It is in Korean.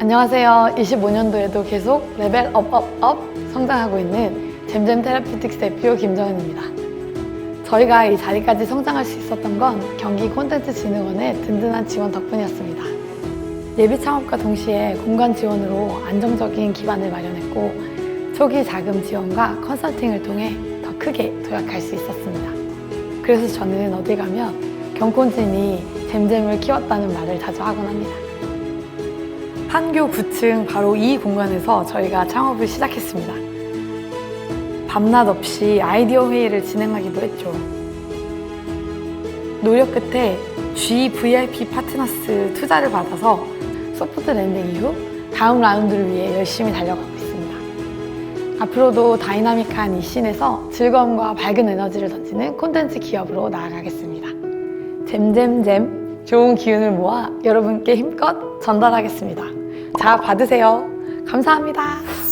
안녕하세요. 25년도에도 계속 레벨 업 업 업 성장하고 있는 잼잼 테라피틱스 대표 김정은입니다. 저희가 이 자리까지 성장할 수 있었던 건 경기 콘텐츠 진흥원의 든든한 지원 덕분이었습니다. 예비 창업과 동시에 공간 지원으로 안정적인 기반을 마련했고 초기 자금 지원과 컨설팅을 통해 더 크게 도약할 수 있었습니다. 그래서 저는 어디 가면 경콘진이 잼잼을 키웠다는 말을 자주 하곤 합니다. 판교 9층 바로 이 공간에서 저희가 창업을 시작했습니다. 밤낮 없이 아이디어 회의를 진행하기도 했죠. 노력 끝에 GVIP 파트너스 투자를 받아서 소프트 랜딩 이후 다음 라운드를 위해 열심히 달려가고 있습니다. 앞으로도 다이나믹한 이 씬에서 즐거움과 밝은 에너지를 던지는 콘텐츠 기업으로 나아가겠습니다. 잼잼잼 좋은 기운을 모아 여러분께 힘껏 전달하겠습니다. 자, 받으세요. 감사합니다.